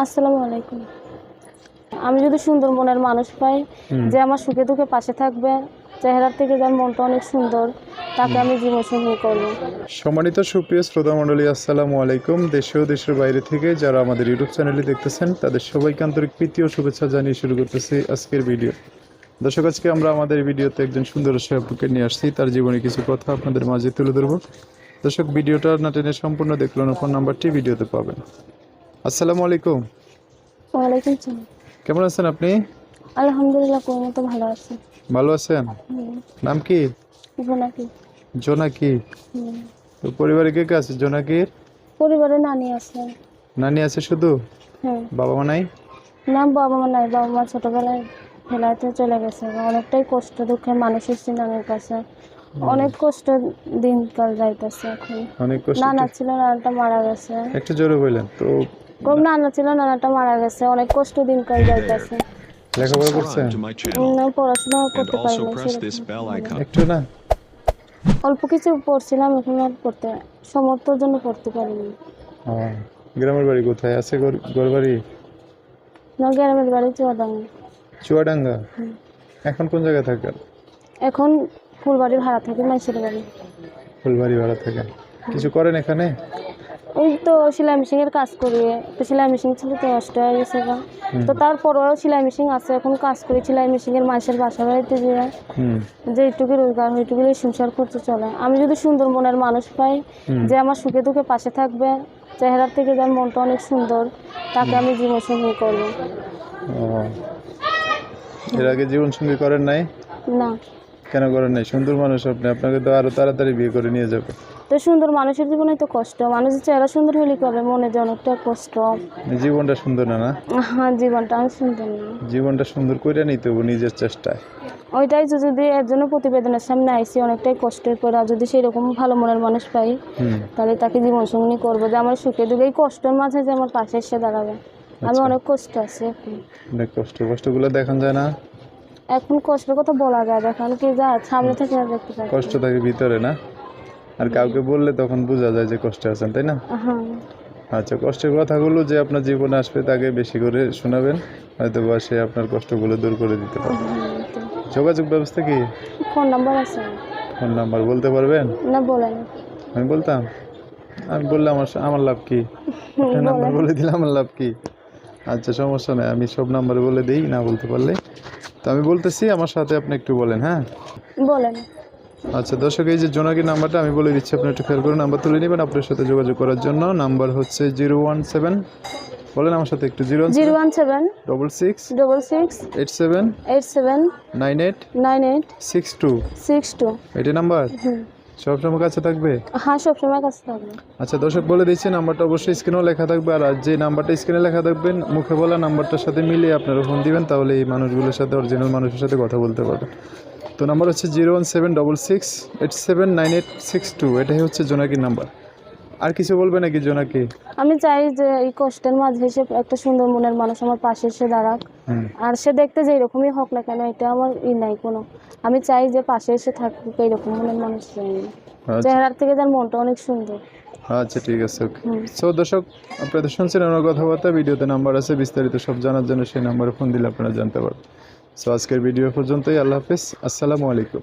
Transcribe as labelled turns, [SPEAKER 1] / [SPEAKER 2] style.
[SPEAKER 1] আসসালামু আলাইকুম। আমি যদি সুন্দর মনের মানুষ পাই যে আমার সুখে দুঃখে পাশে থাকবে চেহারার থেকে যার মনটা অনেক সুন্দর তাকে আমি জীবন সঙ্গী করব।
[SPEAKER 2] সম্মানিত সুপ্রিয় শ্রোতা মণ্ডলী আসসালামু আলাইকুম। দেশে ও দেশের বাইরে থেকে যারা আমাদের ইউটিউব চ্যানেলে দেখতেছেন তাদের সবাইকে আন্তরিক প্রীতি ও শুভেচ্ছা জানিয়ে শুরু করতেছি আজকের ভিডিও। দর্শক আজকে আমরা আমাদের ভিডিওতে একজন সুন্দর সাহেবকে নিয়ে আসছি। তার জীবনে কিছু কথা আপনাদের মাঝে তুলে ধরবো। দর্শক ভিডিওটা না টেনে সম্পূর্ণ দেখলেন ফোন নাম্বারটি ভিডিওতে পাবেন। আসসালামু আলাইকুম।
[SPEAKER 1] ওয়ালাইকুম সালাম।
[SPEAKER 2] কেমন আছেন আপনি?
[SPEAKER 1] আলহামদুলিল্লাহ কোনো মতো ভালো আছি।
[SPEAKER 2] ভালো আছেন? নাম কি?
[SPEAKER 1] জোনাকি।
[SPEAKER 2] জোনাকি। তো পরিবারে কে কে আছে? জোনাকির?
[SPEAKER 1] পরিবারে নানি আছে।
[SPEAKER 2] নানি আছে শুধু?
[SPEAKER 1] হ্যাঁ।
[SPEAKER 2] বাবা মা নাই?
[SPEAKER 1] নাম বাবা মা নাই। বাবা মা ছোটবেলায় ফেলাইতে চলে গেছে। অনেকটাই কষ্ট দুঃখে মানুষ এসেছে নানের কাছে অনেক কষ্ট দিনকাল যাইতেছে এখন।
[SPEAKER 2] অনেক কষ্ট
[SPEAKER 1] নানা ছিল নানাটা মারা গেছে।
[SPEAKER 2] একটু জোরে বললেন। তো
[SPEAKER 1] খুব নানা ছিল নানাটা মারা গেছে অনেক কষ্ট দিনকাল যাইতেছে।
[SPEAKER 2] লেখাপড়া করছেন?
[SPEAKER 1] না পড়াশোনা করতে
[SPEAKER 3] bell icon.
[SPEAKER 2] একটু না?
[SPEAKER 1] অল্প কিছু পড়ছিলাম এখন আর পড়তে সমর্থর জন্য পড়তে পারিনি।
[SPEAKER 2] গ্রামের বাড়ি কোথায়? আছে ঘর বাড়ি
[SPEAKER 1] না গ্রামের বাড়ি চুয়াডাঙ্গা।
[SPEAKER 2] চুয়াডাঙ্গা? এখন কোন জায়গায় থাকেন?
[SPEAKER 1] এখন ফুলবাড়ি ভাড়া থাকি মাইসের বাড়ি।
[SPEAKER 2] ফুলবাড়ি ভাড়া থাকেন কিছু করেন এখানে?
[SPEAKER 1] ওই তো সেলাই মেশিন এর কাজ করি। তো সেলাই মেশিন ছিল তো নষ্ট হয়ে গেছে। তো তারপরেও সেলাই মেশিন আছে এখন কাজ করি। সেলাই মেশিন এর মাসের বাসা বাড়িতে যে যেটুকু রোজগার ওইটুকু সংসার করতে চলে। আমি যদি সুন্দর মনের মানুষ পাই যে আমার সুখে দুঃখে পাশে থাকবে চেহারার থেকে যার মনটা অনেক সুন্দর তাকে আমি জীবন সঙ্গী করব
[SPEAKER 2] এর আগে জীবন সঙ্গী করেন নাই?
[SPEAKER 1] না।
[SPEAKER 2] কেন করেন নাই? সুন্দর মানুষ আপনি। আপনাকে তো আরও তাড়াতাড়ি বিয়ে করে নিয়ে যাবে।
[SPEAKER 1] তো সুন্দর মানুষের জীবনে তো কষ্ট। মানুষের চেহারা সুন্দর হলে কি হবে? মনে যে অনেকটা কষ্ট।
[SPEAKER 2] জীবনটা সুন্দর না না?
[SPEAKER 1] হ্যাঁ জীবনটা আমি সুন্দর না।
[SPEAKER 2] জীবনটা সুন্দর করে নিতে হবে নিজের চেষ্টায়।
[SPEAKER 1] ওইটাই যদি এর জন্য প্রতিবেদনের সামনে আইসি অনেকটাই কষ্টের পরে আর যদি সেরকম ভালো মনের মানুষ পাই তাহলে তাকে জীবন সঙ্গী করব যে আমার সুখে দুঃখে। এই কষ্টের মাঝে যে আমার পাশে এসে দাঁড়াবে। আমি
[SPEAKER 2] আচ্ছা।
[SPEAKER 1] অনেক কষ্ট আছি
[SPEAKER 2] অনেক কষ্ট। কষ্টগুলো দেখান যায় না?
[SPEAKER 1] এখন কষ্টের কথা বলা যায় দেখান কি যা সামনে থেকে দেখতে
[SPEAKER 2] কষ্ট থাকে ভিতরে না? আর কাউকে বললে তখন বোঝা যায় যে কষ্টে আছেন তাই না?
[SPEAKER 1] হ্যাঁ।
[SPEAKER 2] আচ্ছা কষ্টের কথাগুলো যে আপনার জীবনে আসবে তাকে বেশি করে শোনাবেন হয়তো বা সে আপনার কষ্টগুলো দূর করে দিতে পারবে যোগাযোগ ব্যবস্থা কি?
[SPEAKER 1] ফোন নাম্বার আছে
[SPEAKER 2] ফোন নাম্বার বলতে পারবেন?
[SPEAKER 1] না বলেন।
[SPEAKER 2] আমি বলতাম আমি বললাম আমার আমার লাভ কি? নাম্বার বলে দিলে আমার লাভ কি? আচ্ছা সমস্যা নেই আমি সব নাম্বার বলে দিই না বলতে পারলে। তো আমি বলতেছি আমার সাথে আপনি একটু বলেন হ্যাঁ?
[SPEAKER 1] বলেন।
[SPEAKER 2] আচ্ছা দর্শক এই যে জোনাকি নাম্বারটা আমি বলে দিচ্ছি আপনি একটু খেয়াল করে নাম্বার তুলে নেবেন। আপনার সাথে যোগাযোগ করার জন্য নাম্বার হচ্ছে জিরো ওয়ান সেভেন। বলেন আমার সাথে একটু zero
[SPEAKER 1] zero one seven
[SPEAKER 2] double six
[SPEAKER 1] double six
[SPEAKER 2] eight seven
[SPEAKER 1] eight seven
[SPEAKER 2] nine eight
[SPEAKER 1] nine eight
[SPEAKER 2] six two.
[SPEAKER 1] Six two.
[SPEAKER 2] এটি নাম্বার? সবসময় কাছে থাকবে?
[SPEAKER 1] হ্যাঁ সবসময় কাছে থাকবে।
[SPEAKER 2] আচ্ছা দর্শক বলে দিচ্ছি নাম্বারটা অবশ্যই স্ক্রিনেও লেখা থাকবে আর আর যে নাম্বারটা স্ক্রিনে লেখা থাকবেন মুখে বলা নাম্বারটার সাথে মিলিয়ে আপনারা ফোন দিবেন তাহলে এই মানুষগুলোর সাথে অরিজিনাল মানুষের সাথে কথা বলতে পারবেন। তো নাম্বার হচ্ছে zero one seven double six eight seven nine eight six two. এটাই হচ্ছে জোনাকির নাম্বার। আর কিছু বলবে নাকি জোনাকি?
[SPEAKER 1] আমি চাই যে এই কষ্টের মাঝে এসে একটা সুন্দর মনের মানুষ আমার পাশে এসে দাঁড়াক। আর সে দেখতে যে এরকমই হোক না কেন এটা আমার ই নাই কোনো। আমি চাই যে পাশে এসে থাকুক এইরকম মনের মানুষ।
[SPEAKER 2] আচ্ছা।
[SPEAKER 1] চেহারার থেকে যার মনটা অনেক সুন্দর।
[SPEAKER 2] আচ্ছা ঠিক আছে ওকে। সো দর্শক আপনাদের শুনছেন আমার কথাবার্তা ভিডিওতে নাম্বার আছে বিস্তারিত সব জানার জন্য সেই নাম্বারে ফোন দিলে আপনারা জানতে পারবেন। সো আজকের ভিডিও পর্যন্তই আল্লাহ হাফিজ। আসসালামু আলাইকুম।